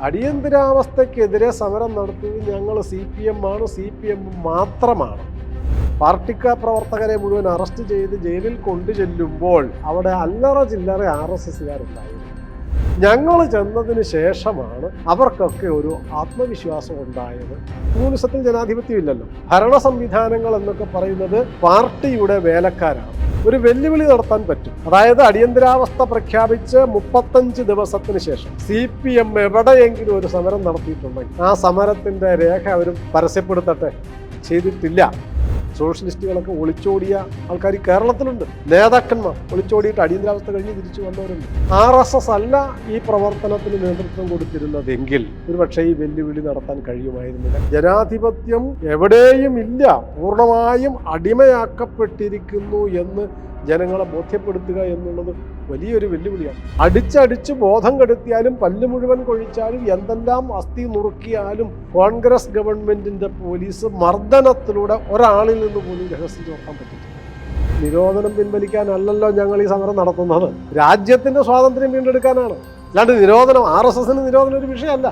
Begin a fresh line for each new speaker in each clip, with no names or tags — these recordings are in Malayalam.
അടിയന്തരാവസ്ഥക്കെതിരെ സമരം നടത്തിയത് ഞങ്ങൾ സി പി എം ആണ്. സി പി എം മാത്രമാണ്. പാർട്ടിക്ക പ്രവർത്തകരെ മുഴുവൻ അറസ്റ്റ് ചെയ്ത് ജയിലിൽ കൊണ്ടു ചെല്ലുമ്പോൾ അവിടെ അല്ലറ ചില്ലറ ആർ എസ് എസ്സുകാരുണ്ടായിരുന്നു ഞങ്ങൾ ചെന്നതിന് ശേഷമാണ് അവർക്കൊക്കെ ഒരു ആത്മവിശ്വാസം ഉണ്ടായത്. കമ്മ്യൂണിസത്തിൽ ജനാധിപത്യം ഇല്ലല്ലോ ഭരണ സംവിധാനങ്ങൾ എന്നൊക്കെ പറയുന്നത് പാർട്ടിയുടെ വേലക്കാരാണ്. ഒരു വെല്ലുവിളി നടത്താൻ പറ്റും. അതായത് അടിയന്തരാവസ്ഥ പ്രഖ്യാപിച്ച് മുപ്പത്തഞ്ച് ദിവസത്തിന് ശേഷം സി പി എം എവിടെയെങ്കിലും ഒരു സമരം നടത്തിയിട്ടുണ്ടെങ്കിൽ ആ സമരത്തിന്റെ രേഖ അവർ പരസ്യപ്പെടുത്തട്ടെ? ചെയ്തിട്ടില്ല. സോഷ്യലിസ്റ്റുകളൊക്കെ ഒളിച്ചോടിയ ആൾക്കാർ കേരളത്തിലുണ്ട്. നേതാക്കന്മാർ ഒളിച്ചോടിയിട്ട് അടിയന്തരാവസ്ഥ കഴിഞ്ഞ് തിരിച്ചു വന്നവരുണ്ട്. ആർ എസ് എസ് അല്ല ഈ പ്രവർത്തനത്തിന് നേതൃത്വം കൊടുത്തിരുന്നതെങ്കിൽ ഒരുപക്ഷെ ഈ വെല്ലുവിളി നടത്താൻ കഴിയുമായിരുന്നില്ല. ജനാധിപത്യം എവിടെയും ഇല്ല. പൂർണമായും അടിമയാക്കപ്പെട്ടിരിക്കുന്നു എന്ന് ജനങ്ങളെ ബോധ്യപ്പെടുത്തുക എന്നുള്ളത് വലിയൊരു വെല്ലുവിളിയാണ്. അടിച്ചടിച്ച് ബോധം കെടുത്തിയാലും പല്ല് മുഴുവൻ കൊഴിച്ചാലും എന്തെല്ലാം അസ്ഥി നുറുക്കിയാലും കോൺഗ്രസ് ഗവൺമെന്റിന്റെ പോലീസ് മർദ്ദനത്തിലൂടെ ഒരാളിൽ നിന്ന് പോലും രഹസ്യം ചോർത്താൻ പറ്റില്ല. നിരോധനം പിൻവലിക്കാനല്ലല്ലോ ഞങ്ങൾ ഈ സമരം നടത്തുന്നത്. രാജ്യത്തിന്റെ സ്വാതന്ത്ര്യം വീണ്ടെടുക്കാനാണ്. അല്ലാണ്ട് നിരോധനം ആർ എസ് എസിന് നിരോധനം ഒരു വിഷയമല്ല.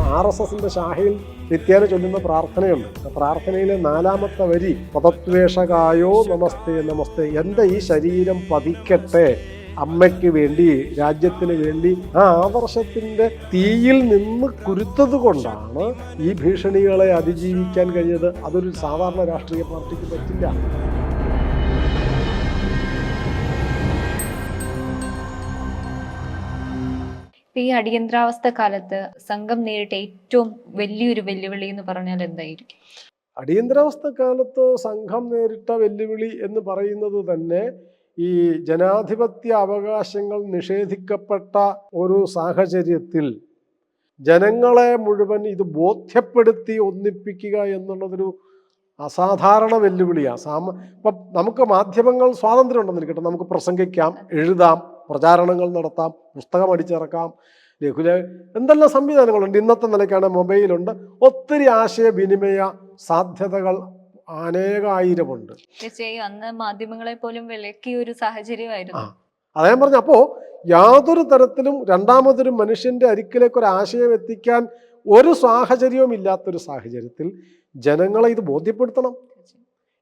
ആർ എസ് എസിന്റെ ശാഖയിൽ നിത്യേന ചൊല്ലുന്ന പ്രാർത്ഥനയുണ്ട്. പ്രാർത്ഥനയിലെ നാലാമത്തെ വരി പദത്വേഷകായോ നമസ്തേ നമസ്തേ എന്റെ ഈ ശരീരം പതിക്കട്ടെ. അമ്മയ്ക്ക് വേണ്ടി രാജ്യത്തിന് വേണ്ടി ആ ആദർശത്തിന്റെ തീയിൽ നിന്ന് കുരുത്തത് കൊണ്ടാണ് ഈ ഭീഷണികളെ അതിജീവിക്കാൻ കഴിഞ്ഞത് അതൊരു സാധാരണ രാഷ്ട്രീയ പാർട്ടിക്ക് പറ്റില്ല.
ഈ അടിയന്തരാവസ്ഥ കാലത്ത് സംഘം നേരിട്ട ഏറ്റവും വലിയൊരു വെല്ലുവിളി എന്ന് പറഞ്ഞാൽ എന്തായിരിക്കും?
അടിയന്തരാവസ്ഥ കാലത്ത് സംഘം നേരിട്ട വെല്ലുവിളി എന്ന് പറയുന്നത് തന്നെ ഈ ജനാധിപത്യ അവകാശങ്ങൾ നിഷേധിക്കപ്പെട്ട ഒരു സാഹചര്യത്തിൽ ജനങ്ങളെ മുഴുവൻ ഇത് ബോധ്യപ്പെടുത്തി ഒന്നിപ്പിക്കുക എന്നുള്ളതൊരു അസാധാരണ വെല്ലുവിളിയാണ് സാമ ഇപ്പം നമുക്ക് മാധ്യമങ്ങൾ സ്വാതന്ത്ര്യം ഉണ്ടെന്നിരിക്കട്ടെ. നമുക്ക് പ്രസംഗിക്കാം എഴുതാം. പ്രചാരണങ്ങൾ നടത്താം പുസ്തകം അടിച്ചിറക്കാം ലഘുല എന്തെല്ലാം സംവിധാനങ്ങളുണ്ട്? ഇന്നത്തെ നിലയ്ക്കാണ് മൊബൈലുണ്ട്. ഒത്തിരി ആശയവിനിമയ സാധ്യതകൾ അനേകായിരമുണ്ട്.
തീർച്ചയായും അന്ന് മാധ്യമങ്ങളെ പോലും വിലക്കിയ ഒരു സാഹചര്യമായിരുന്നു.
അതാ പറഞ്ഞു. അപ്പോൾ യാതൊരു തരത്തിലും രണ്ടാമതൊരു മനുഷ്യന്റെ അരിക്കിലേക്ക് ഒരു ആശയം എത്തിക്കാൻ ഒരു സാഹചര്യവും ഇല്ലാത്തൊരു സാഹചര്യത്തിൽ ജനങ്ങളെ ഇത് ബോധ്യപ്പെടുത്തണം.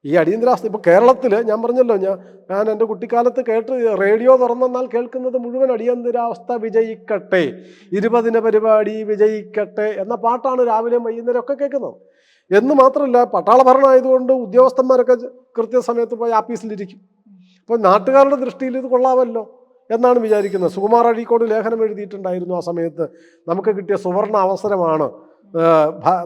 ഈ അടിയന്തരാവസ്ഥ ഇപ്പോൾ കേരളത്തിൽ ഞാൻ പറഞ്ഞല്ലോ ഞാൻ ഞാൻ എന്റെ കുട്ടിക്കാലത്ത് കേട്ട് റേഡിയോ തുറന്നാൽ കേൾക്കുന്നത് മുഴുവൻ അടിയന്തരാവസ്ഥ വിജയിക്കട്ടെ ഇരുപതിന പരിപാടി വിജയിക്കട്ടെ എന്ന പാട്ടാണ് രാവിലെയും വൈകുന്നേരം ഒക്കെ കേൾക്കുന്നത്. എന്ന് മാത്രമല്ല പട്ടാള ഭരണമായതുകൊണ്ട് ഉദ്യോഗസ്ഥന്മാരൊക്കെ കൃത്യസമയത്ത് പോയി ആഫീസിലിരിക്കും അപ്പോൾ നാട്ടുകാരുടെ ദൃഷ്ടിയിൽ ഇത് കൊള്ളാമല്ലോ എന്നാണ് വിചാരിക്കുന്നത്. സുകുമാർ അഴീക്കോട് ലേഖനം എഴുതിയിട്ടുണ്ടായിരുന്നു ആ സമയത്ത്. നമുക്ക് കിട്ടിയ സുവർണ അവസരമാണ്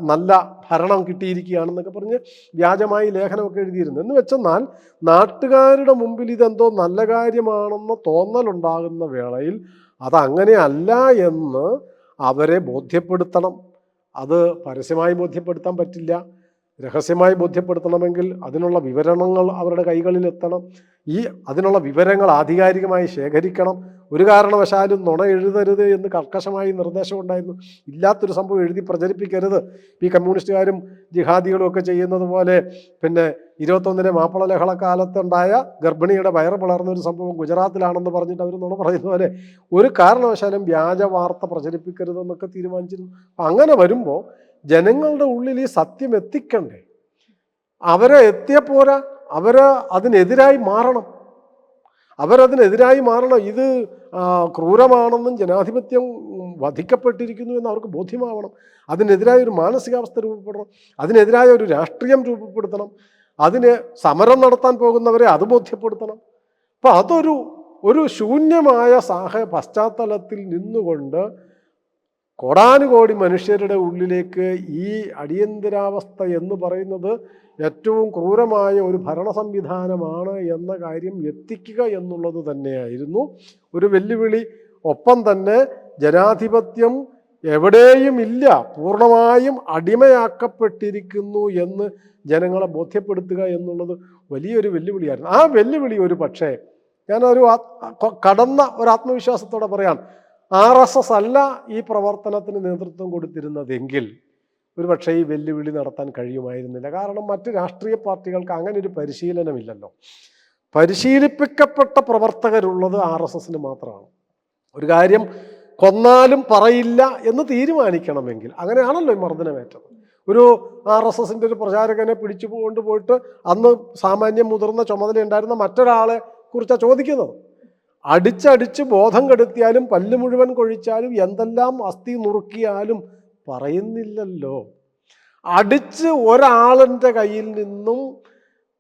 നല്ല ഭരണം കിട്ടിയിരിക്കുകയാണെന്നൊക്കെ പറഞ്ഞ് വ്യാജമായി ലേഖനമൊക്കെ എഴുതിയിരുന്നു. എന്ന് വെച്ചെന്നാൽ നാട്ടുകാരുടെ മുമ്പിൽ ഇതെന്തോ നല്ല കാര്യമാണെന്ന് തോന്നലുണ്ടാകുന്ന വേളയിൽ അതങ്ങനെയല്ല എന്ന് അവരെ ബോധ്യപ്പെടുത്തണം. അത് പരസ്യമായി ബോധ്യപ്പെടുത്താൻ പറ്റില്ല. രഹസ്യമായി ബോധ്യപ്പെടുത്തണമെങ്കിൽ അതിനുള്ള വിവരണങ്ങൾ അവരുടെ കൈകളിൽ എത്തണം. ഈ അതിനുള്ള വിവരങ്ങൾ ആധികാരികമായി ശേഖരിക്കണം. ഒരു കാരണവശാലും നുണ എഴുതരുത് എന്ന് കർക്കശമായി നിർദ്ദേശമുണ്ടായിരുന്നു ഇല്ലാത്തൊരു സംഭവം എഴുതി പ്രചരിപ്പിക്കരുത്. ഈ കമ്മ്യൂണിസ്റ്റുകാരും ജിഹാദികളും ഒക്കെ ചെയ്യുന്നത് പോലെ പിന്നെ ഇരുപത്തൊന്നിലെ മാപ്പിള ലഹളക്കാലത്തുണ്ടായ ഗർഭിണിയുടെ വയറ് പിളർന്ന ഒരു സംഭവം ഗുജറാത്തിലാണെന്ന് പറഞ്ഞിട്ട് അവർ നുണ പറയുന്ന പോലെ ഒരു കാരണവശാലും വ്യാജ വാർത്ത പ്രചരിപ്പിക്കരുതെന്നൊക്കെ തീരുമാനിച്ചിരുന്നു. അങ്ങനെ വരുമ്പോൾ ജനങ്ങളുടെ ഉള്ളിൽ ഈ സത്യം എത്തിക്കണ്ടേ? അവരെ എത്തിയ പോരാ. അവർ അതിനെതിരായി മാറണം. അവരതിനെതിരായി മാറണം. ഇത് ക്രൂരമാണെന്നും ജനാധിപത്യം വധിക്കപ്പെട്ടിരിക്കുന്നു എന്ന് അവർക്ക് ബോധ്യമാവണം. അതിനെതിരായ ഒരു മാനസികാവസ്ഥ രൂപപ്പെടണം. അതിനെതിരായ ഒരു രാഷ്ട്രീയം രൂപപ്പെടുത്തണം. അതിന് സമരം നടത്താൻ പോകുന്നവരെ അത് ബോധ്യപ്പെടുത്തണം. അപ്പം അതൊരു ഒരു ശൂന്യമായ സാഹ പശ്ചാത്തലത്തിൽ നിന്നുകൊണ്ട് കോടാനുകോടി മനുഷ്യരുടെ ഉള്ളിലേക്ക് ഈ അടിയന്തരാവസ്ഥ എന്ന് പറയുന്നത് ഏറ്റവും ക്രൂരമായ ഒരു ഭരണ സംവിധാനമാണ് എന്ന കാര്യം എത്തിക്കുക എന്നുള്ളത് തന്നെയായിരുന്നു. ഒരു വെല്ലുവിളി. ഒപ്പം തന്നെ ജനാധിപത്യം എവിടെയും ഇല്ല. പൂർണമായും അടിമയാക്കപ്പെട്ടിരിക്കുന്നു എന്ന് ജനങ്ങളെ ബോധ്യപ്പെടുത്തുക എന്നുള്ളത് വലിയൊരു വെല്ലുവിളിയായിരുന്നു. ആ വെല്ലുവിളി ഒരു പക്ഷേ ഞാനൊരു കടന്ന ഒരു ആത്മവിശ്വാസത്തോടെ പറയാം. ആർ എസ് എസ് അല്ല ഈ പ്രവർത്തനത്തിന് നേതൃത്വം കൊടുത്തിരുന്നതെങ്കിൽ ഒരുപക്ഷെ ഈ വെല്ലുവിളി നടത്താൻ കഴിയുമായിരുന്നില്ല. കാരണം മറ്റ് രാഷ്ട്രീയ പാർട്ടികൾക്ക് അങ്ങനെ ഒരു പരിശീലനമില്ലല്ലോ. പരിശീലിപ്പിക്കപ്പെട്ട പ്രവർത്തകരുള്ളത് ആർ എസ് എസിന് മാത്രമാണ്. ഒരു കാര്യം കൊന്നാലും പറയില്ല എന്ന് തീരുമാനിക്കണമെങ്കിൽ അങ്ങനെയാണല്ലോ ഈ മർദ്ദനമേറ്റത്. ഒരു ആർ എസ് എസിന്റെ ഒരു പ്രചാരകനെ പിടിച്ചു കൊണ്ടുപോയിട്ട് അന്ന് സാമാന്യം മുതിർന്ന ചുമതലയുണ്ടായിരുന്ന മറ്റൊരാളെ കുറിച്ചാണ് ചോദിക്കുന്നത്. അടിച്ചടിച്ച് ബോധം കെടുത്തിയാലും പല്ല് മുഴുവൻ കൊഴിച്ചാലും എന്തെല്ലാം അസ്ഥി നുറുക്കിയാലും പറയുന്നില്ലല്ലോ. അടിച്ച് ഒരാളിന്റെ കയ്യിൽ നിന്നും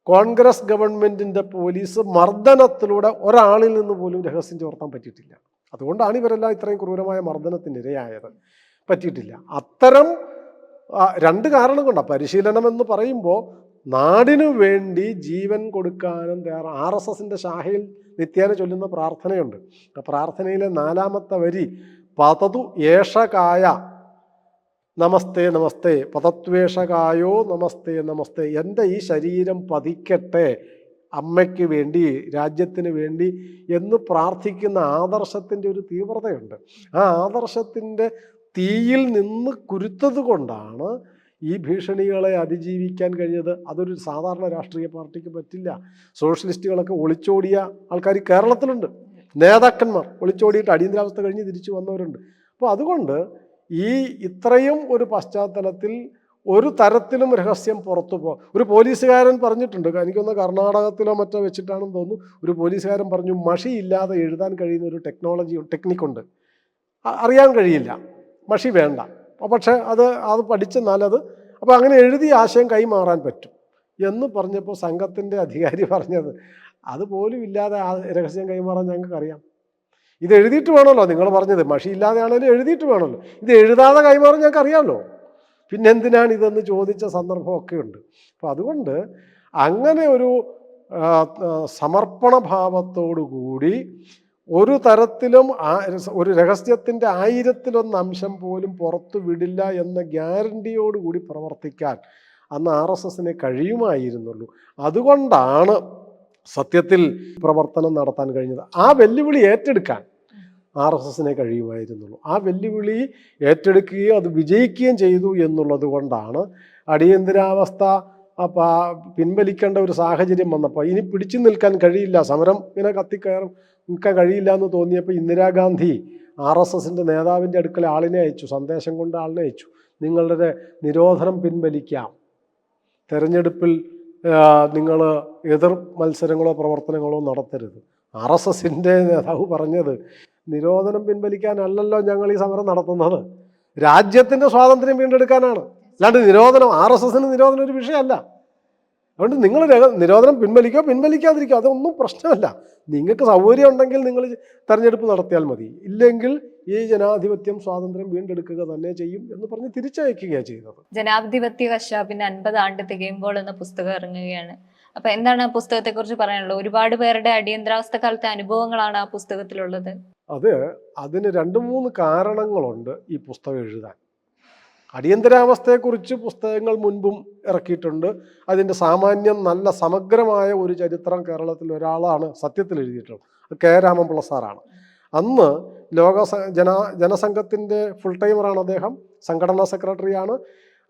കോൺഗ്രസ് ഗവൺമെന്റിന്റെ പോലീസ് മർദ്ദനത്തിലൂടെ ഒരാളിൽ നിന്ന് പോലും രഹസ്യം ചോർത്താൻ പറ്റിയിട്ടില്ല. അതുകൊണ്ടാണ് ഇവരെല്ലാം ഇത്രയും ക്രൂരമായ മർദ്ദനത്തിന് ഇരയായത്. പറ്റിയിട്ടില്ല. അത്തരം രണ്ട് കാരണം കൊണ്ടാണ് പരിശീലനം എന്ന് പറയുമ്പോൾ നാടിനു വേണ്ടി ജീവൻ കൊടുക്കാനും തയ്യാറ ആർ എസ് എസിന്റെ ശാഖയിൽ നിത്യേന ചൊല്ലുന്ന പ്രാർത്ഥനയുണ്ട്. ആ പ്രാർത്ഥനയിലെ നാലാമത്തെ വരി പതതു ഏഷകായ നമസ്തേ നമസ്തേ പതത്വേഷകായോ നമസ്തേ നമസ്തേ എന്റെ ഈ ശരീരം പതിക്കട്ടെ അമ്മയ്ക്ക് വേണ്ടി രാജ്യത്തിന് വേണ്ടി എന്ന് പ്രാർത്ഥിക്കുന്ന ആദർശത്തിന്റെ ഒരു തീവ്രതയുണ്ട്. ആ ആദർശത്തിന്റെ തീയിൽ നിന്ന് കുരുത്തത് കൊണ്ടാണ് ഈ ഭീഷണികളെ അതിജീവിക്കാൻ കഴിഞ്ഞത് അതൊരു സാധാരണ രാഷ്ട്രീയ പാർട്ടിക്ക് പറ്റില്ല. സോഷ്യലിസ്റ്റുകളൊക്കെ ഒളിച്ചോടിയ ആൾക്കാർ കേരളത്തിലുണ്ട്. നേതാക്കന്മാർ ഒളിച്ചോടിയിട്ട് അടിയന്തരാവസ്ഥ കഴിഞ്ഞ് തിരിച്ചു വന്നവരുണ്ട്. അപ്പോൾ അതുകൊണ്ട് ഈ ഇത്രയും ഒരു പശ്ചാത്തലത്തിൽ ഒരു തരത്തിലും രഹസ്യം പുറത്തു പോ ഒരു പോലീസുകാരൻ പറഞ്ഞിട്ടുണ്ട്. എനിക്കൊന്ന് കർണാടകത്തിലോ മറ്റോ വെച്ചിട്ടാണെന്ന് തോന്നുന്നു. ഒരു പോലീസുകാരൻ പറഞ്ഞു മഷിയില്ലാതെ എഴുതാൻ കഴിയുന്ന ഒരു ടെക്നോളജി ടെക്നിക്കുണ്ട്. അറിയാൻ കഴിയില്ല. മഷി വേണ്ട. പക്ഷേ അത് അത് പഠിച്ചെന്നാൽ അത് അപ്പോൾ അങ്ങനെ എഴുതി ആശയം കൈമാറാൻ പറ്റും. എന്ന് പറഞ്ഞപ്പോൾ സംഘത്തിന്റെ അധികാരി പറഞ്ഞത് അതുപോലും ഇല്ലാതെ ആ രഹസ്യം കൈമാറാൻ ഞങ്ങൾക്ക് അറിയാം ഇത് എഴുതിയിട്ട് വേണമല്ലോ നിങ്ങൾ പറഞ്ഞത്. മഷി ഇല്ലാതെയാണെങ്കിലും എഴുതിയിട്ട് വേണമല്ലോ. ഇത് എഴുതാതെ കൈമാറാൻ ഞങ്ങൾക്ക് അറിയാമല്ലോ പിന്നെ എന്തിനാണ് ഇതെന്ന് ചോദിച്ച സന്ദർഭമൊക്കെ ഉണ്ട്. അപ്പോൾ അതുകൊണ്ട് അങ്ങനെ ഒരു ആ, ആ, സമർപ്പണ ഭാവത്തോടു കൂടി ഒരു തരത്തിലും ഒരു രഹസ്യത്തിന്റെ ആയിരത്തിലൊന്ന് അംശം പോലും പുറത്തു വിടില്ല എന്ന ഗ്യാരണ്ടിയോടുകൂടി പ്രവർത്തിക്കാൻ അന്ന് ആർ എസ് എസിനെ കഴിയുമായിരുന്നുള്ളൂ. അതുകൊണ്ടാണ് സത്യത്തിൽ പ്രവർത്തനം നടത്താൻ കഴിഞ്ഞത്. ആ വെല്ലുവിളി ഏറ്റെടുക്കാൻ ആർ എസ് എസിനെ കഴിയുമായിരുന്നുള്ളൂ. ആ വെല്ലുവിളി ഏറ്റെടുക്കുകയും അത് വിജയിക്കുകയും ചെയ്തു എന്നുള്ളത് കൊണ്ടാണ് അടിയന്തരാവസ്ഥ അപ്പ പിൻവലിക്കേണ്ട ഒരു സാഹചര്യം വന്നപ്പോൾ ഇനി പിടിച്ചു നിൽക്കാൻ കഴിയില്ല. സമരം ഇങ്ങനെ കത്തിക്കയറും. നിൽക്കാൻ കഴിയില്ല എന്ന് തോന്നിയപ്പോൾ ഇന്ദിരാഗാന്ധി ആർ എസ് എസിന്റെ നേതാവിന്റെ അടുക്കൽ ആളിനെ അയച്ചു സന്ദേശം കൊണ്ട് ആളിനെ അയച്ചു. നിങ്ങളുടെ നിരോധനം പിൻവലിക്കാം. തെരഞ്ഞെടുപ്പിൽ നിങ്ങൾ എതിർ മത്സരങ്ങളോ പ്രവർത്തനങ്ങളോ നടത്തരുത്. ആർ എസ് എസിന്റെ നേതാവ് പറഞ്ഞത് നിരോധനം പിൻവലിക്കാനല്ലല്ലോ ഞങ്ങൾ ഈ സമരം നടത്തുന്നത്. രാജ്യത്തിന്റെ സ്വാതന്ത്ര്യം വീണ്ടെടുക്കാനാണ്. അല്ലാണ്ട് നിരോധനം ആർ എസ് എസിന് നിരോധനം ഒരു വിഷയമല്ല. അതുകൊണ്ട് നിങ്ങൾ നിരോധനം പിൻവലിക്കോ പിൻവലിക്കാതിരിക്കോ അതൊന്നും പ്രശ്നമല്ല. നിങ്ങൾക്ക് സൗകര്യം ഉണ്ടെങ്കിൽ നിങ്ങൾ തെരഞ്ഞെടുപ്പ് നടത്തിയാൽ മതി. ഇല്ലെങ്കിൽ ഈ ജനാധിപത്യം സ്വാതന്ത്ര്യം വീണ്ടെടുക്കുക തന്നെ ചെയ്യും എന്ന് പറഞ്ഞ് തിരിച്ചയക്കുകയാണ് ചെയ്തത്
ജനാധിപത്യ കശാപ്പിന് അൻപത് ആണ്ട് തികയുമ്പോൾ എന്ന പുസ്തകം ഇറങ്ങുകയാണ്. അപ്പൊ എന്താണ് ആ പുസ്തകത്തെ കുറിച്ച് പറയാനുള്ളത്? ഒരുപാട് പേരുടെ അടിയന്തരാവസ്ഥ കാലത്തെ അനുഭവങ്ങളാണ് ആ പുസ്തകത്തിലുള്ളത്.
അത് അതിന് രണ്ട് മൂന്ന് കാരണങ്ങളുണ്ട് ഈ പുസ്തകം എഴുതാൻ. അടിയന്തരാവസ്ഥയെക്കുറിച്ച് പുസ്തകങ്ങൾ മുൻപും ഇറക്കിയിട്ടുണ്ട്. അതിന്റെ സാമാന്യം നല്ല സമഗ്രമായ ഒരു ചരിത്രം കേരളത്തിൽ ഒരാളാണ് സത്യത്തിൽ എഴുതിയിട്ടുള്ളത്. കെ രാമൻപിള്ള സാറാണ്. അന്ന് ലോക ജന ജനസംഘത്തിന്റെ ഫുൾ ടൈമറാണ് അദ്ദേഹം. സംഘടനാ സെക്രട്ടറിയാണ്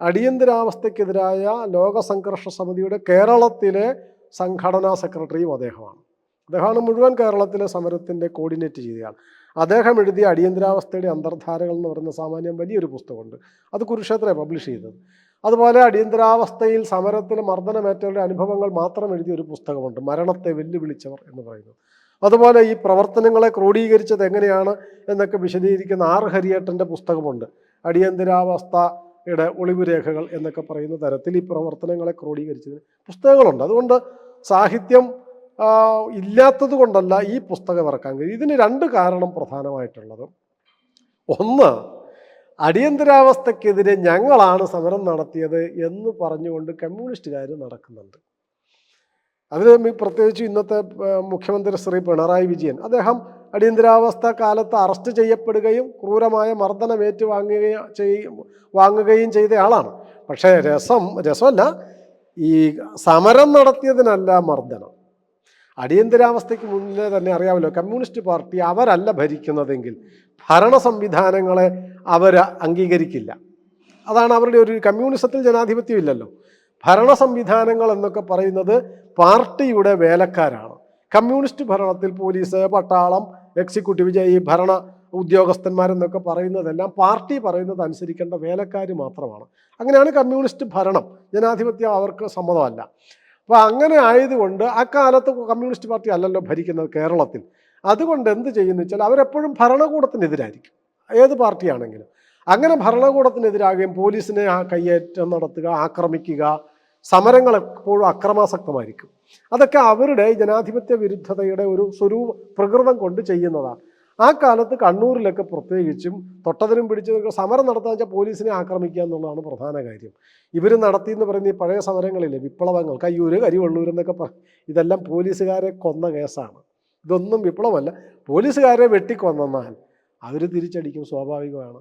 അടിയന്തരാവസ്ഥയ്ക്കെതിരായ ലോക സംഘർഷ സമിതിയുടെ കേരളത്തിലെ സംഘടനാ സെക്രട്ടറിയും അദ്ദേഹമാണ്. അദ്ദേഹമാണ് മുഴുവൻ കേരളത്തിലെ സമരത്തിന്റെ കോർഡിനേറ്റ് ചെയ്തയാൾ. അദ്ദേഹം എഴുതിയ അടിയന്തരാവസ്ഥയുടെ അന്തർധാരകൾ എന്ന് പറയുന്ന സാമാന്യം വലിയൊരു പുസ്തകമുണ്ട്. അത് കുരുക്ഷേത്രയെ പബ്ലിഷ് ചെയ്തത്. അതുപോലെ അടിയന്തരാവസ്ഥയിൽ സമരത്തിൽ മർദ്ദനമേറ്റവരുടെ അനുഭവങ്ങൾ മാത്രം എഴുതിയ ഒരു പുസ്തകമുണ്ട്. മരണത്തെ വെല്ലുവിളിച്ചവർ എന്ന് പറയുന്നത്. അതുപോലെ ഈ പ്രവർത്തനങ്ങളെ ക്രോഡീകരിച്ചത് എങ്ങനെയാണ് എന്നൊക്കെ വിശദീകരിക്കുന്ന ആർ ഹരിയേട്ടന്റെ പുസ്തകമുണ്ട്. അടിയന്തരാവസ്ഥയുടെ ഒളിവുരേഖകൾ എന്നൊക്കെ പറയുന്ന തരത്തിൽ ഈ പ്രവർത്തനങ്ങളെ ക്രോഡീകരിച്ചതിന് പുസ്തകങ്ങളുണ്ട്. അതുകൊണ്ട് സാഹിത്യം ഇല്ലാത്തത് കൊണ്ടല്ല ഈ പുസ്തകം ഇറക്കാൻ കഴിയും. ഇതിന് രണ്ട് കാരണം പ്രധാനമായിട്ടുള്ളത്. ഒന്ന് അടിയന്തരാവസ്ഥക്കെതിരെ ഞങ്ങളാണ് സമരം നടത്തിയത് എന്ന് പറഞ്ഞുകൊണ്ട് കമ്മ്യൂണിസ്റ്റുകാർ നടക്കുന്നുണ്ട്. അതിൽ മി- പ്രത്യേകിച്ച് ഇന്നത്തെ മുഖ്യമന്ത്രി ശ്രീ പിണറായി വിജയൻ അദ്ദേഹം അടിയന്തരാവസ്ഥ കാലത്ത് അറസ്റ്റ് ചെയ്യപ്പെടുകയും ക്രൂരമായ മർദ്ദനം ഏറ്റുവാങ്ങുകയും ചെയ് വാങ്ങുകയും ചെയ്ത ആളാണ്. പക്ഷേ രസം രസമല്ല ഈ സമരം നടത്തിയതിനല്ല മർദ്ദനം. അടിയന്തരാവസ്ഥയ്ക്ക് മുന്നേ തന്നെ അറിയാമല്ലോ. കമ്മ്യൂണിസ്റ്റ് പാർട്ടി അവരല്ല ഭരിക്കുന്നതെങ്കിൽ ഭരണ സംവിധാനങ്ങളെ അവർ അംഗീകരിക്കില്ല. അതാണ് അവരുടെ ഒരു കമ്മ്യൂണിസത്തിൽ ജനാധിപത്യം ഇല്ലല്ലോ. ഭരണ സംവിധാനങ്ങൾ എന്നൊക്കെ പറയുന്നത് പാർട്ടിയുടെ വേലക്കാരാണ്. കമ്മ്യൂണിസ്റ്റ് ഭരണത്തിൽ പോലീസ് പട്ടാളം എക്സിക്യൂട്ടീവ് ഈ ഭരണ ഉദ്യോഗസ്ഥന്മാരെന്നൊക്കെ പറയുന്നതെല്ലാം പാർട്ടി പറയുന്നത് അനുസരിക്കേണ്ട വേലക്കാർ മാത്രമാണ്. അങ്ങനെയാണ് കമ്മ്യൂണിസ്റ്റ് ഭരണം. ജനാധിപത്യം അവർക്ക് സമ്മതമല്ല. അപ്പോൾ അങ്ങനെ ആയതുകൊണ്ട് അക്കാലത്ത് കമ്മ്യൂണിസ്റ്റ് പാർട്ടി അല്ലല്ലോ ഭരിക്കുന്നത് കേരളത്തിൽ. അതുകൊണ്ട് എന്ത് ചെയ്യുന്നു വെച്ചാൽ അവരെപ്പോഴും ഭരണകൂടത്തിനെതിരായിരിക്കും. ഏത് പാർട്ടിയാണെങ്കിലും. അങ്ങനെ ഭരണകൂടത്തിനെതിരാകുകയും പോലീസിനെ കയ്യേറ്റം നടത്തുക ആക്രമിക്കുക സമരങ്ങൾ എപ്പോഴും അക്രമാസക്തമായിരിക്കും. അതൊക്കെ അവരുടെ ജനാധിപത്യ വിരുദ്ധതയുടെ ഒരു സ്വരൂപ പ്രകൃതം കൊണ്ട് ചെയ്യുന്നതാണ്. ആ കാലത്ത് കണ്ണൂരിലൊക്കെ പ്രത്യേകിച്ചും തൊട്ടതിനും പിടിച്ചതൊക്കെ സമരം നടത്താൻ വെച്ചാൽ പോലീസിനെ ആക്രമിക്കുക എന്നുള്ളതാണ് പ്രധാന കാര്യം. ഇവർ നടത്തി എന്ന് പറയുന്ന ഈ പഴയ സമരങ്ങളില്ലേ വിപ്ലവങ്ങൾ കയ്യൂര് കരിവള്ളൂർ എന്നൊക്കെ പറ ഇതെല്ലാം പോലീസുകാരെ കൊന്ന കേസാണ്. ഇതൊന്നും വിപ്ലവമല്ല പോലീസുകാരെ വെട്ടിക്കൊന്നാൽ അവർ തിരിച്ചടിക്കും സ്വാഭാവികമാണ്.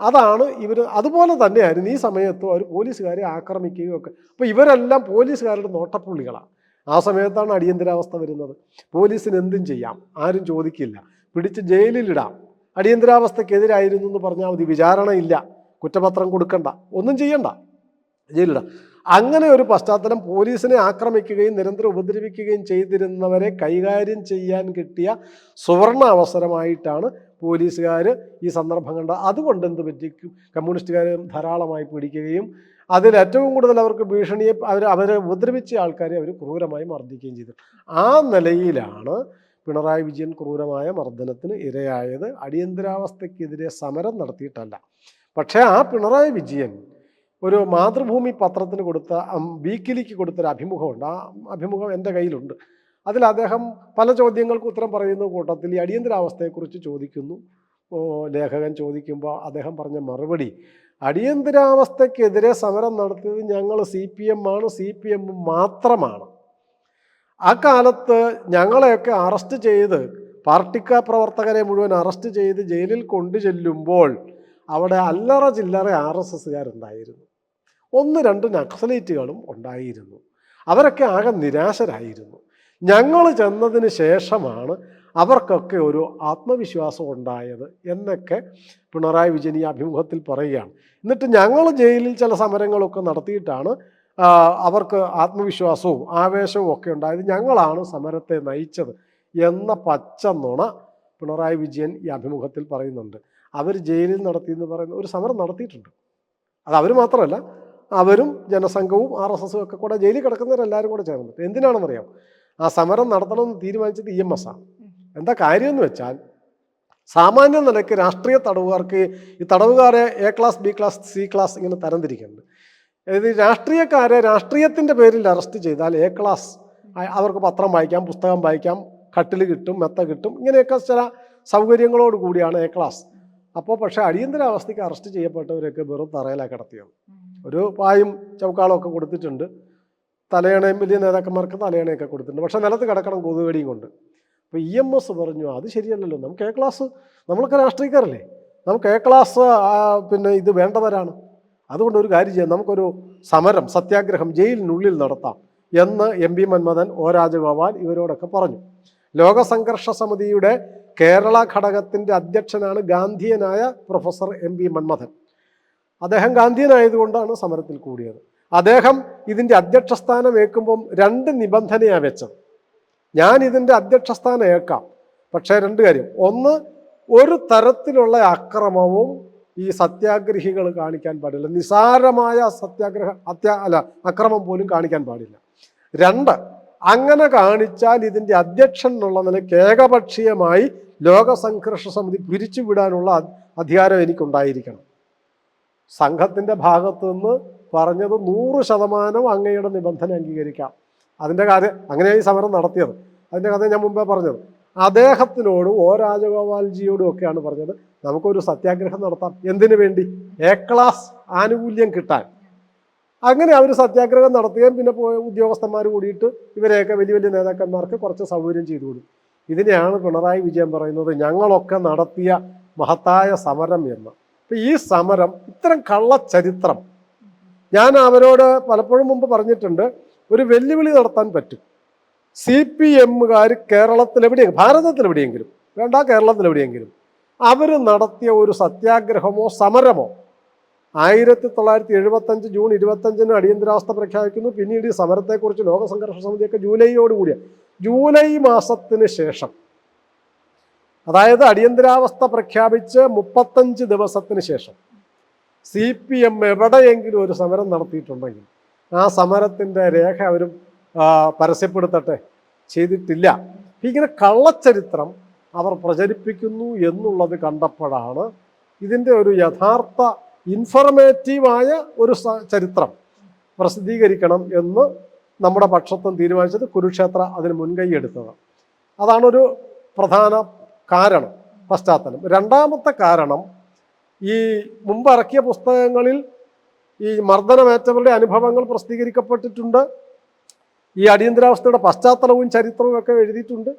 അതാണ് ഇവർ അതുപോലെ തന്നെയായിരുന്നു ഈ സമയത്തും അവർ പോലീസുകാരെ ആക്രമിക്കുകയും ഒക്കെ. അപ്പോൾ ഇവരെല്ലാം പോലീസുകാരുടെ നോട്ടപ്പുള്ളികളാണ് ആ സമയത്താണ് അടിയന്തരാവസ്ഥ വരുന്നത്. പോലീസിന് എന്തും ചെയ്യാം ആരും ചോദിക്കില്ല. പിടിച്ച് ജയിലിലിടാം. അടിയന്തരാവസ്ഥക്കെതിരായിരുന്നു എന്ന് പറഞ്ഞാൽ മതി. വിചാരണ ഇല്ല കുറ്റപത്രം കൊടുക്കണ്ട. ഒന്നും ചെയ്യണ്ട. ജയിലിടാം അങ്ങനെ ഒരു പശ്ചാത്തലം പോലീസിനെ ആക്രമിക്കുകയും നിരന്തരം ഉപദ്രവിക്കുകയും ചെയ്തിരുന്നവരെ കൈകാര്യം ചെയ്യാൻ കിട്ടിയ സുവർണ അവസരമായിട്ടാണ് പോലീസുകാർ ഈ സന്ദർഭം കണ്ട അതുകൊണ്ട് എന്ത് പറ്റി? കമ്മ്യൂണിസ്റ്റുകാർ ധാരാളമായി പിടിക്കുകയും അതിൽ ഏറ്റവും കൂടുതൽ അവർക്ക് ഭീഷണിയെ അവർ അവരെ ഉപദ്രവിച്ച ആൾക്കാരെ അവർ ക്രൂരമായി മർദ്ദിക്കുകയും ചെയ്തു ആ നിലയിലാണ് പിണറായി വിജയൻ ക്രൂരമായ മർദ്ദനത്തിന് ഇരയായത് അടിയന്തരാവസ്ഥയ്ക്കെതിരെ സമരം നടത്തിയിട്ടല്ല. പക്ഷേ ആ പിണറായി വിജയൻ ഒരു മാതൃഭൂമി പത്രത്തിന് കൊടുത്ത വീക്കിലിക്ക് കൊടുത്തൊരു അഭിമുഖമുണ്ട്. ആ അഭിമുഖം എന്റെ കയ്യിലുണ്ട്. അതിൽ അദ്ദേഹം പല ചോദ്യങ്ങൾക്ക് ഉത്തരം പറയുന്ന കൂട്ടത്തിൽ ഈ അടിയന്തരാവസ്ഥയെക്കുറിച്ച് ചോദിക്കുന്നു. ലേഖകൻ ചോദിക്കുമ്പോൾ അദ്ദേഹം പറഞ്ഞ മറുപടി അടിയന്തരാവസ്ഥയ്ക്കെതിരെ സമരം നടത്തിയത് ഞങ്ങൾ സി പി എം ആണ്. സി പി എം മാത്രമാണ്. ആ കാലത്ത് ഞങ്ങളെയൊക്കെ അറസ്റ്റ് ചെയ്ത് പാർട്ടിക്ക പ്രവർത്തകരെ മുഴുവൻ അറസ്റ്റ് ചെയ്ത് ജയിലിൽ കൊണ്ടു ചെല്ലുമ്പോൾ അവിടെ അല്ലറ ചില്ലറ ആർ എസ് എസ്സുകാരുണ്ടായിരുന്നു. ഒന്ന് രണ്ട് നക്സലേറ്റുകളും ഉണ്ടായിരുന്നു. അവരൊക്കെ ആകെ നിരാശരായിരുന്നു. ഞങ്ങൾ ചെന്നതിന് ശേഷമാണ് അവർക്കൊക്കെ ഒരു ആത്മവിശ്വാസം ഉണ്ടായത് എന്നൊക്കെ പിണറായി വിജയൻ ഈ അഭിമുഖത്തിൽ പറയുകയാണ്. എന്നിട്ട് ഞങ്ങൾ ജയിലിൽ ചില സമരങ്ങളൊക്കെ നടത്തിയിട്ടാണ് അവർക്ക് ആത്മവിശ്വാസവും ആവേശവും ഒക്കെ ഉണ്ടായത് ഞങ്ങളാണ് സമരത്തെ നയിച്ചത് എന്ന പച്ച നുണ പിണറായി വിജയൻ ഈ അഭിമുഖത്തിൽ പറയുന്നുണ്ട്. അവർ ജയിലിൽ നടത്തി എന്ന് പറയുന്ന ഒരു സമരം നടത്തിയിട്ടുണ്ട്. അത് അവർ മാത്രമല്ല അവരും ജനസംഘവും ആർ എസ് എസും ഒക്കെ കൂടെ ജയിലിൽ കിടക്കുന്നവരെല്ലാവരും കൂടെ ചേർന്നിട്ട് എന്തിനാണെന്നറിയാം ആ സമരം നടത്തണമെന്ന് തീരുമാനിച്ചത് ഇ എം എസ് ആണ്. എന്താ കാര്യമെന്ന് വെച്ചാൽ സാമാന്യ നിലയ്ക്ക് രാഷ്ട്രീയ തടവുകാർക്ക് ഈ തടവുകാരെ A class B class C class ഇങ്ങനെ തരംതിരിക്കുന്നുണ്ട്. അതായത് രാഷ്ട്രീയക്കാരെ രാഷ്ട്രീയത്തിന്റെ പേരിൽ അറസ്റ്റ് ചെയ്താൽ എ ക്ലാസ് അവർക്ക് പത്രം വായിക്കാം പുസ്തകം വായിക്കാം കട്ടിൽ കിട്ടും മെത്ത കിട്ടും ഇങ്ങനെയൊക്കെ ചില സൗകര്യങ്ങളോട് കൂടിയാണ് എ ക്ലാസ് അപ്പോൾ പക്ഷേ അടിയന്തരാവസ്ഥയ്ക്ക് അറസ്റ്റ് ചെയ്യപ്പെട്ടവരൊക്കെ വെറും തറയിലാണ് കിടത്തിയത്. ഒരു പായും ചൗക്കാളും കൊടുത്തിട്ടുണ്ട്. തലയണയും വലിയ നേതാക്കന്മാർക്ക് തലയണയൊക്കെ കൊടുത്തിട്ടുണ്ട്. പക്ഷേ നിലത്ത് കിടക്കണം കൊതുകടിയും കൊണ്ട്. അപ്പോൾ ഇ എം എസ് പറഞ്ഞു അത് ശരിയല്ലല്ലോ. നമുക്ക് എ ക്ലാസ് നമ്മളൊക്കെ രാഷ്ട്രീയക്കാരല്ലേ? നമുക്ക് എ ക്ലാസ് പിന്നെ ഇത് വേണ്ടവരാണ്. അതുകൊണ്ട് ഒരു കാര്യം ചെയ്യാം. നമുക്കൊരു സമരം സത്യാഗ്രഹം ജയിലിനുള്ളിൽ നടത്താം എന്ന് M P Manmadhan O Rajagopal ഇവരോടൊക്കെ പറഞ്ഞു. ലോകസംഘർഷ സമിതിയുടെ കേരള ഘടകത്തിന്റെ അധ്യക്ഷനാണ് ഗാന്ധിയനായ പ്രൊഫസർ എം പി മന്മഥൻ. അദ്ദേഹം ഗാന്ധിയനായതുകൊണ്ടാണ് സമരത്തിൽ കൂടിയത്. അദ്ദേഹം ഇതിന്റെ അധ്യക്ഷസ്ഥാനം ഏൽക്കുമ്പം രണ്ട് നിബന്ധനയാണ് വെച്ചത്. ഞാൻ ഇതിന്റെ അധ്യക്ഷസ്ഥാനം ഏൽക്കാം. പക്ഷേ രണ്ട് കാര്യം. ഒന്ന് ഒരു തരത്തിലുള്ള അക്രമവും ഈ സത്യാഗ്രഹികൾ കാണിക്കാൻ പാടില്ല. നിസാരമായ സത്യാഗ്രഹ അത്യാ അല്ല അക്രമം പോലും കാണിക്കാൻ പാടില്ല. രണ്ട് അങ്ങനെ കാണിച്ചാൽ ഇതിന്റെ അധ്യക്ഷൻ എന്നുള്ള നിലയ്ക്ക് ഏകപക്ഷീയമായി ലോക സംഘർഷ സമിതി പിരിച്ചുവിടാനുള്ള അധ്- അധികാരം എനിക്കുണ്ടായിരിക്കണം. സംഘത്തിന്റെ ഭാഗത്തു നിന്ന് പറഞ്ഞത് നൂറ് ശതമാനം അങ്ങയുടെ നിബന്ധന അംഗീകരിക്കാം. അതിന്റെ കാര്യം അങ്ങനെയായി സമരം നടത്തിയത്. അതിന്റെ കഥ ഞാൻ മുമ്പേ പറഞ്ഞത്. അദ്ദേഹത്തിനോടും ഒ. രാജഗോപാൽജിയോടും ഒക്കെയാണ് പറഞ്ഞത്. നമുക്കൊരു സത്യാഗ്രഹം നടത്താം. എന്തിനു വേണ്ടി? എ ക്ലാസ് ആനുകൂല്യം കിട്ടാൻ. അങ്ങനെ അവർ സത്യാഗ്രഹം നടത്തുകയും പിന്നെ പോയ ഉദ്യോഗസ്ഥന്മാർ കൂടിയിട്ട് ഇവരെയൊക്കെ വലിയ വലിയ നേതാക്കന്മാർക്ക് കുറച്ച് സൗകര്യം ചെയ്തു കൊടുക്കും. ഇതിനെയാണ് പിണറായി വിജയൻ പറയുന്നത് ഞങ്ങളൊക്കെ നടത്തിയ മഹത്തായ സമരം എന്ന്. അപ്പം ഈ സമരം ഇത്തരം കള്ളച്ചരിത്രം. ഞാൻ അവരോട് പലപ്പോഴും മുമ്പ് പറഞ്ഞിട്ടുണ്ട് ഒരു വെല്ലുവിളി നടത്താൻ പറ്റും. സി പി എമ്മുകാർ ഭാരതത്തിൽ എവിടെയെങ്കിലും വേണ്ട കേരളത്തിൽ എവിടെയെങ്കിലും അവർ നടത്തിയ ഒരു സത്യാഗ്രഹമോ സമരമോ ആയിരത്തി തൊള്ളായിരത്തി എഴുപത്തഞ്ച് ജൂൺ ഇരുപത്തഞ്ചിന് അടിയന്തരാവസ്ഥ പ്രഖ്യാപിക്കുന്നു. പിന്നീട് ഈ സമരത്തെക്കുറിച്ച് ലോകസംഘർഷ സമിതിയൊക്കെ ജൂലൈയോട് കൂടിയ ജൂലൈ മാസത്തിന് ശേഷം അതായത് അടിയന്തരാവസ്ഥ പ്രഖ്യാപിച്ച് മുപ്പത്തഞ്ച് ദിവസത്തിന് ശേഷം സി പി എം എവിടെയെങ്കിലും ഒരു സമരം നടത്തിയിട്ടുണ്ടെങ്കിൽ ആ സമരത്തിന്റെ രേഖ അവരും പരസ്യപ്പെടുത്തട്ടെ? ചെയ്തിട്ടില്ല. ഇങ്ങനെ കള്ളച്ചരിത്രം അവർ പ്രചരിപ്പിക്കുന്നു എന്നുള്ളത് കണ്ടപ്പോഴാണ് ഇതിന്റെ ഒരു യഥാർത്ഥ ഇൻഫർമേറ്റീവായ ഒരു ചരിത്രം പ്രസിദ്ധീകരിക്കണം എന്ന് നമ്മുടെ പക്ഷത്വം തീരുമാനിച്ചത് കുരുക്ഷേത്ര അതിന് മുൻകൈ എടുത്തത്. അതാണൊരു പ്രധാന കാരണം പശ്ചാത്തലം. രണ്ടാമത്തെ കാരണം ഈ മുമ്പ് ഇറക്കിയ പുസ്തകങ്ങളിൽ ഈ മർദ്ദനമേറ്റവരുടെ അനുഭവങ്ങൾ പ്രസിദ്ധീകരിക്കപ്പെട്ടിട്ടുണ്ട്. ഈ അടിയന്തരാവസ്ഥയുടെ പശ്ചാത്തലവും ചരിത്രവും ഒക്കെ എഴുതിയിട്ടുണ്ട്.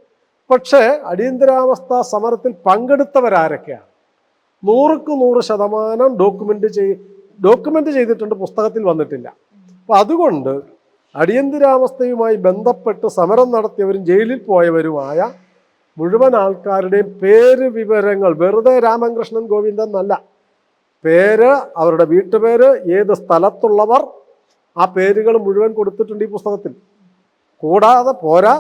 പക്ഷേ അടിയന്തരാവസ്ഥ സമരത്തിൽ പങ്കെടുത്തവരാരൊക്കെയാണ്? നൂറുക്ക് നൂറ് ശതമാനം ഡോക്യുമെന്റ് ചെയ് ഡോക്യുമെന്റ് ചെയ്തിട്ടുണ്ട് പുസ്തകത്തിൽ വന്നിട്ടില്ല. അപ്പം അതുകൊണ്ട് അടിയന്തരാവസ്ഥയുമായി ബന്ധപ്പെട്ട് സമരം നടത്തിയവരും ജയിലിൽ പോയവരുമായ മുഴുവൻ ആൾക്കാരുടെയും പേര് വിവരങ്ങൾ വെറുതെ രാമകൃഷ്ണൻ ഗോവിന്ദൻ എന്നല്ല. പേര് അവരുടെ വീട്ടുപേര് ഏത് സ്ഥലത്തുള്ളവർ ആ പേരുകൾ മുഴുവൻ കൊടുത്തിട്ടുണ്ട് ഈ പുസ്തകത്തിൽ. കൂടാതെ പോരാ.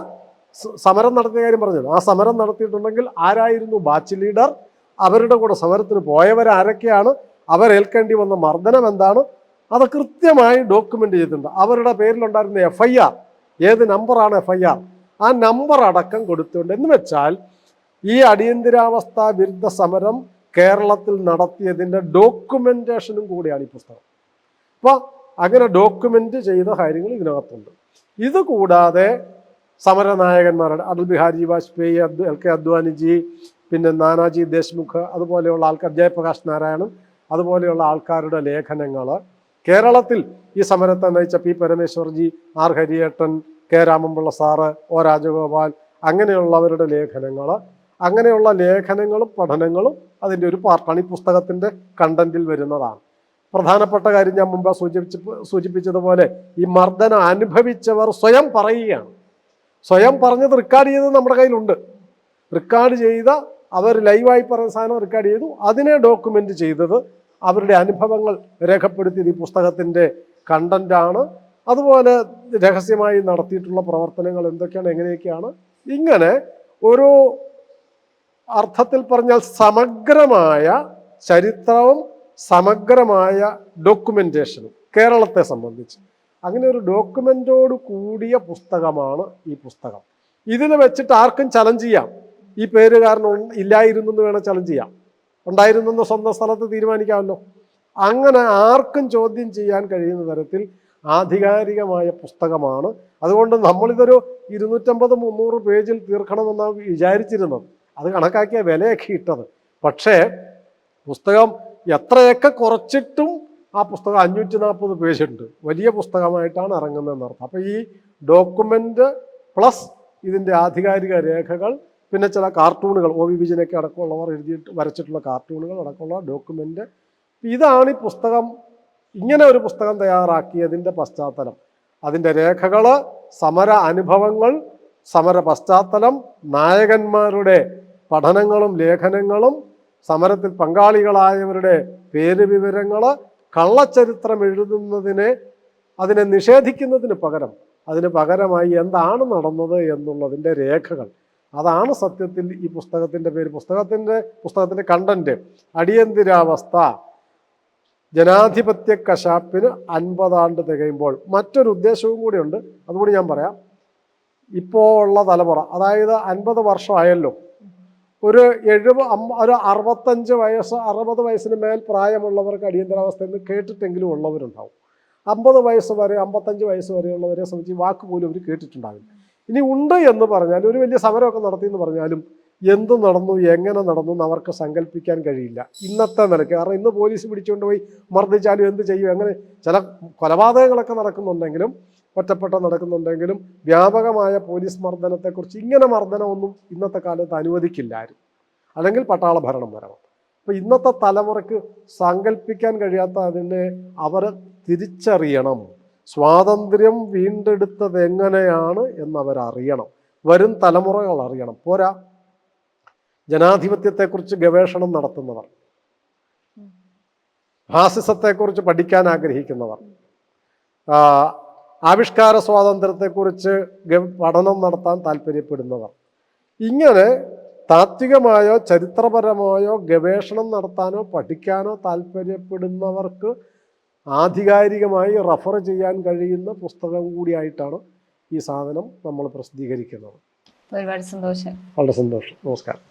സമരം നടത്തിയ കാര്യം പറഞ്ഞത്. ആ സമരം നടത്തിയിട്ടുണ്ടെങ്കിൽ ആരായിരുന്നു ബാച്ച് ലീഡർ അവരുടെ കൂടെ സമരത്തിന് പോയവരാരൊക്കെയാണ്? അവരേൽക്കേണ്ടി വന്ന മർദ്ദനം എന്താണ്? അത് കൃത്യമായി ഡോക്യുമെന്റ് ചെയ്തിട്ടുണ്ട്. അവരുടെ പേരിലുണ്ടായിരുന്ന എഫ് ഐ ആർ ഏത് നമ്പറാണ് എഫ് ഐ ആർ ആ നമ്പർ അടക്കം കൊടുത്തുകൊണ്ട് എന്ന് വെച്ചാൽ ഈ അടിയന്തരാവസ്ഥ വിരുദ്ധ സമരം കേരളത്തിൽ നടത്തിയതിന്റെ ഡോക്യുമെന്റേഷനും കൂടിയാണ് ഈ പുസ്തകം. അപ്പോൾ അങ്ങനെ ഡോക്യുമെന്റ് ചെയ്ത കാര്യങ്ങൾ ഇതിനകത്തുണ്ട്. ഇത് കൂടാതെ സമരനായകന്മാരുടെ അടൽ ബിഹാരി വാജ്പേയി എൽ കെ അദ്വാനിജി പിന്നെ നാനാജി ദേശ്മുഖ് അതുപോലെയുള്ള ആൾക്കാർ ജയപ്രകാശ് നാരായണൻ അതുപോലെയുള്ള ആൾക്കാരുടെ ലേഖനങ്ങൾ കേരളത്തിൽ ഈ സമരത്തെ നയിച്ച P Parameswar ji R ഹരിയേട്ടൻ K Raman Pillai sir O Rajagopal അങ്ങനെയുള്ളവരുടെ ലേഖനങ്ങൾ അങ്ങനെയുള്ള ലേഖനങ്ങളും പഠനങ്ങളും അതിന്റെ ഒരു പാർട്ടാണ് ഈ പുസ്തകത്തിന്റെ കണ്ടന്റിൽ വരുന്നതാണ്. പ്രധാനപ്പെട്ട കാര്യം ഞാൻ മുമ്പ് സൂചിപ്പിച്ച സൂചിപ്പിച്ചതുപോലെ ഈ മർദ്ദനം അനുഭവിച്ചവർ സ്വയം പറയുകയാണ്. സ്വയം പറഞ്ഞത് റെക്കോർഡ് ചെയ്തത് നമ്മുടെ കയ്യിലുണ്ട്. റെക്കോർഡ് ചെയ്ത അവർ ലൈവായി പറഞ്ഞ സാധനം റെക്കോർഡ് ചെയ്തു. അതിനെ ഡോക്യുമെന്റ് ചെയ്തത് അവരുടെ അനുഭവങ്ങൾ രേഖപ്പെടുത്തിയത് ഈ പുസ്തകത്തിന്റെ കണ്ടന്റാണ് അതുപോലെ രഹസ്യമായി നടത്തിയിട്ടുള്ള പ്രവർത്തനങ്ങൾ എന്തൊക്കെയാണ് എങ്ങനെയൊക്കെയാണ്. ഇങ്ങനെ ഒരു അർത്ഥത്തിൽ പറഞ്ഞാൽ സമഗ്രമായ ചരിത്രവും സമഗ്രമായ ഡോക്യുമെന്റേഷൻ കേരളത്തെ സംബന്ധിച്ച്. അങ്ങനെ ഒരു ഡോക്യുമെന്റോട് കൂടിയ പുസ്തകമാണ് ഈ പുസ്തകം. ഇതിൽ വെച്ചിട്ട് ആർക്കും ചലഞ്ച് ചെയ്യാം. ഈ പേര് കാരണം ഇല്ലായിരുന്നു എന്ന് വേണം ചലഞ്ച് ചെയ്യാം. ഉണ്ടായിരുന്നു എന്ന് സ്വന്തം സ്ഥലത്ത് തീരുമാനിക്കാമല്ലോ. അങ്ങനെ ആർക്കും ചോദ്യം ചെയ്യാൻ കഴിയുന്ന തരത്തിൽ ആധികാരികമായ പുസ്തകമാണ്. അതുകൊണ്ട് നമ്മളിതൊരു ഇരുന്നൂറ്റമ്പത് മുന്നൂറ് പേജിൽ തീർക്കണമെന്നാണ് വിചാരിച്ചിരുന്നത്. അത് കണക്കാക്കിയ വിലയൊക്കെ ഇട്ടത്. പക്ഷേ പുസ്തകം എത്രയൊക്കെ കുറച്ചിട്ടും ആ പുസ്തകം അഞ്ഞൂറ്റി നാൽപ്പത് പേജുണ്ട്. വലിയ പുസ്തകമായിട്ടാണ് ഇറങ്ങുന്നതെന്നർത്ഥം അപ്പോൾ ഈ ഡോക്യുമെന്റ് പ്ലസ് ഇതിന്റെ ആധികാരിക രേഖകൾ പിന്നെ ചില കാർട്ടൂണുകൾ ഒ വി വിജയനൊക്കെ അടക്കമുള്ളവർ എഴുതിയിട്ട് വരച്ചിട്ടുള്ള കാർട്ടൂണുകൾ അടക്കമുള്ള ഡോക്യുമെന്റ് ഇതാണ് ഈ പുസ്തകം ഇങ്ങനെ ഒരു പുസ്തകം തയ്യാറാക്കിയതിന്റെ പശ്ചാത്തലം. അതിന്റെ രേഖകൾ സമര അനുഭവങ്ങൾ സമര പശ്ചാത്തലം നായകന്മാരുടെ പഠനങ്ങളും ലേഖനങ്ങളും സമരത്തിൽ പങ്കാളികളായവരുടെ പേര് വിവരങ്ങൾ കള്ളച്ചരിത്രം എഴുതുന്നതിനെ അതിനെ നിഷേധിക്കുന്നതിന് പകരം അതിന് പകരമായി എന്താണ് നടന്നത് എന്നുള്ളതിന്റെ രേഖകൾ. അതാണ് സത്യത്തിൽ ഈ പുസ്തകത്തിന്റെ പേര്. പുസ്തകത്തിന്റെ പുസ്തകത്തിന്റെ കണ്ടന്റ് അടിയന്തിരാവസ്ഥ. ജനാധിപത്യ കശാപ്പിന് അൻപതാണ്ട് തികയുമ്പോൾ മറ്റൊരു ഉദ്ദേശവും കൂടിയുണ്ട്. അതുകൂടി ഞാൻ പറയാം. ഇപ്പോൾ ഉള്ള തലമുറ അതായത് അൻപത് വർഷമായല്ലോ. ഒരു എഴുപ ഒരു അറുപത്തഞ്ച് വയസ്സ് അറുപത് വയസ്സിന് മേൽ പ്രായമുള്ളവർക്ക് അടിയന്തരാവസ്ഥ എന്ന് കേട്ടിട്ടെങ്കിലും ഉള്ളവരുണ്ടാവും. അമ്പത് വയസ്സ് വരെ അമ്പത്തഞ്ച് വയസ്സ് വരെയുള്ളവരെ സംബന്ധിച്ച് വാക്ക് പോലും അവർ കേട്ടിട്ടുണ്ടാവില്ല. ഇനി ഉണ്ട് എന്ന് പറഞ്ഞാൽ ഒരു വലിയ സമരമൊക്കെ നടത്തി എന്ന് പറഞ്ഞാലും എന്ത് നടന്നു എങ്ങനെ നടന്നു എന്ന് അവർക്ക് സങ്കല്പിക്കാൻ കഴിയില്ല. ഇന്നത്തെ നിലയ്ക്ക്. കാരണം ഇന്ന് പോലീസ് പിടിച്ചുകൊണ്ട് പോയി മർദ്ദിച്ചാലും എന്ത് ചെയ്യും? എങ്ങനെ ചില കൊലപാതകങ്ങളൊക്കെ നടക്കുന്നുണ്ടെങ്കിലും ഒറ്റപ്പെട്ട നടക്കുന്നുണ്ടെങ്കിലും വ്യാപകമായ പോലീസ് മർദ്ദനത്തെക്കുറിച്ച് ഇങ്ങനെ മർദ്ദനമൊന്നും ഇന്നത്തെ കാലത്ത് അനുവദിക്കില്ല ആരും അല്ലെങ്കിൽ പട്ടാള ഭരണം വരണം അപ്പോൾ ഇന്നത്തെ തലമുറയ്ക്ക് സങ്കല്പിക്കാൻ കഴിയാത്ത അതിനെ അവർ തിരിച്ചറിയണം. സ്വാതന്ത്ര്യം വീണ്ടെടുത്തത് എങ്ങനെയാണ് എന്നവരറിയണം. വരും തലമുറകൾ അറിയണം. പോരാ. ജനാധിപത്യത്തെക്കുറിച്ച് ഗവേഷണം നടത്തുന്നവർ. ഫാസിസത്തെക്കുറിച്ച് പഠിക്കാൻ ആഗ്രഹിക്കുന്നവർ. ആ, ആവിഷ്കാര സ്വാതന്ത്ര്യത്തെക്കുറിച്ച് പഠനം നടത്താൻ താല്പര്യപ്പെടുന്നവർ. ഇങ്ങനെ താത്വികമായോ ചരിത്രപരമായോ ഗവേഷണം നടത്താനോ പഠിക്കാനോ താല്പര്യപ്പെടുന്നവർക്ക് ആധികാരികമായി റഫർ ചെയ്യാൻ കഴിയുന്ന പുസ്തകം കൂടിയായിട്ടാണ് ഈ സാധനം നമ്മൾ പ്രസിദ്ധീകരിക്കുന്നത്.
ഒരുപാട് സന്തോഷം.
വളരെ സന്തോഷം. നമസ്കാരം.